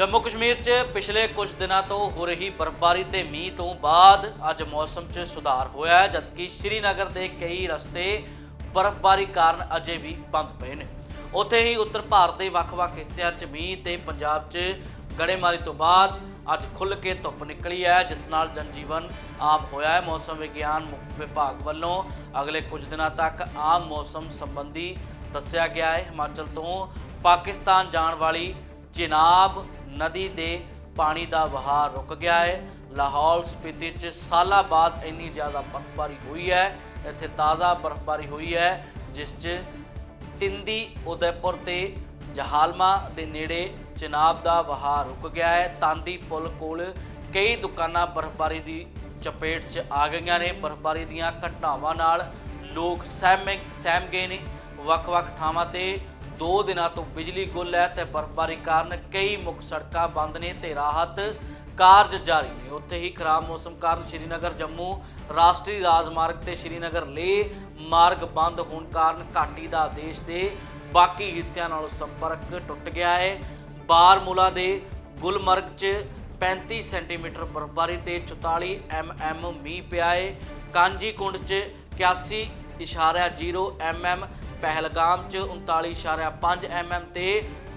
ਜੰਮੂ ਕਸ਼ਮੀਰ 'ਚ ਪਿਛਲੇ ਕੁਝ ਦਿਨਾਂ ਤੋਂ ਹੋ ਰਹੀ ਬਰਫ਼ਬਾਰੀ ਤੇ ਮੀਂਹ ਤੋਂ ਬਾਅਦ ਅੱਜ ਮੌਸਮ 'ਚ ਸੁਧਾਰ ਹੋਇਆ ਹੈ, ਜਦਕਿ ਸ਼੍ਰੀਨਗਰ ਦੇ ਕਈ ਰਸਤੇ ਬਰਫ਼ਬਾਰੀ ਕਾਰਨ ਅਜੇ ਵੀ ਬੰਦ ਪਏ ਨੇ। ਉੱਥੇ ਹੀ ਉੱਤਰ ਭਾਰਤ ਦੇ ਵੱਖ-ਵੱਖ ਹਿੱਸਿਆਂ 'ਚ ਮੀਂਹ ਤੇ ਪੰਜਾਬ 'ਚ ਗੜੇਮਾਰੀ ਤੋਂ ਬਾਅਦ ਅੱਜ ਖੁੱਲ੍ਹ ਕੇ ਧੁੱਪ ਨਿਕਲੀ ਹੈ, ਜਿਸ ਨਾਲ ਜਨਜੀਵਨ ਆਮ ਹੋਇਆ ਹੈ। ਮੌਸਮ ਵਿਗਿਆਨ ਮੁੱਖ ਵਿਭਾਗ ਵੱਲੋਂ ਅਗਲੇ ਕੁਝ ਦਿਨਾਂ ਤੱਕ ਆਮ ਮੌਸਮ ਸੰਬੰਧੀ ਦੱਸਿਆ ਗਿਆ ਹੈ। ਹਿਮਾਚਲ ਤੋਂ ਪਾਕਿਸਤਾਨ ਜਾਣ ਵਾਲੀ ਚਿਨਾਬ ਨਦੀ ਦੇ ਪਾਣੀ ਦਾ ਵਹਾਅ ਰੁਕ ਗਿਆ ਹੈ। ਲਾਹੌਰ ਸਪੀਤੀ 'ਚ ਸਾਲਾਂ ਬਾਅਦ ਇੰਨੀ ਜ਼ਿਆਦਾ ਬਰਫ਼ਬਾਰੀ ਹੋਈ ਹੈ। ਇੱਥੇ ਤਾਜ਼ਾ ਬਰਫ਼ਬਾਰੀ ਹੋਈ ਹੈ, ਜਿਸ 'ਚ ਤਿੰਦੀ, ਉਦੈਪੁਰ ਤੇ ਜਹਾਲਮਾ ਦੇ ਨੇੜੇ ਚਿਨਾਬ ਦਾ ਵਹਾਅ ਰੁਕ ਗਿਆ ਹੈ। ਤਾਂਦੀ ਪੁਲ ਕੋਲ ਕਈ ਦੁਕਾਨਾਂ ਬਰਫ਼ਬਾਰੀ ਦੀ ਚਪੇਟ 'ਚ ਆ ਗਈਆਂ ਨੇ। ਬਰਫ਼ਬਾਰੀ ਦੀਆਂ ਘਟਨਾਵਾਂ ਨਾਲ ਲੋਕ ਸਹਿਮ ਸਹਿਮ ਗਏ ਨੇ। ਵੱਖ-ਵੱਖ ਥਾਵਾਂ ਤੇ ਦੋ ਦਿਨਾਂ ਤੋਂ ਬਿਜਲੀ ਗੁੱਲ ਹੈ ਤੇ ਬਰਫ਼ਬਾਰੀ ਕਾਰਨ ਕਈ ਮੁੱਖ ਸੜਕਾਂ ਬੰਦ ਨੇ ਤੇ ਰਾਹਤ ਕਾਰਜ ਜਾਰੀ ਨੇ। ਉੱਥੇ ਹੀ ਖਰਾਬ ਮੌਸਮ ਕਾਰਨ ਸ਼੍ਰੀਨਗਰ, ਜੰਮੂ ਰਾਸ਼ਟਰੀ ਰਾਜਮਾਰਗ ਤੇ ਸ਼੍ਰੀਨਗਰ ਲੇਹ ਮਾਰਗ ਬੰਦ ਹੋਣ ਕਾਰਨ ਘਾਟੀ ਦਾ ਦੇਸ਼ ਦੇ ਬਾਕੀ ਹਿੱਸਿਆਂ ਨਾਲੋਂ ਸੰਪਰਕ ਟੁੱਟ ਗਿਆ ਹੈ। ਬਾਰਮੂਲਾ ਦੇ ਗੁਲਮਰਗ 'ਚ 35 ਸੈਂਟੀਮੀਟਰ ਬਰਫ਼ਬਾਰੀ ਤੇ 44 ਐਮਐਮ ਮੀਂਹ ਪਿਆ ਹੈ। ਕਾਂਜੀ ਕੁੰਡ 'ਚ 81.0 ਐਮਐਮ ਪਹਿਲਗਾਮ 'ਚ 39.5 ਐਮਐਮ ਤੇ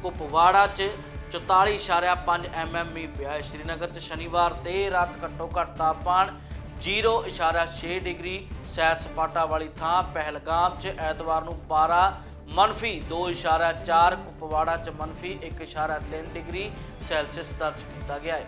ਕੁਪਵਾੜਾ 'ਚ 44.5 ਐਮਐਮ ਮੀਂਹ ਪਿਆ ਹੈ। ਸ਼੍ਰੀਨਗਰ 'ਚ ਸ਼ਨੀਵਾਰ ਤੇ ਰਾਤ ਘੱਟੋ ਘੱਟ ਤਾਪਮਾਨ 0.6 ਡਿਗਰੀ ਸੈਰ ਸਪਾਟਾ ਵਾਲੀ ਥਾਂ ਪਹਿਲਗਾਮ 'ਚ ਐਤਵਾਰ ਨੂੰ ਪਾਰਾ ਮੰਫੀ 2.4 ਕੁਪਵਾੜਾ 'ਚ ਮੰਫੀ 1.3 ਡਿਗਰੀ ਸੈਲਸੀਅਸ ਦਰਜ ਕੀਤਾ ਗਿਆ ਹੈ।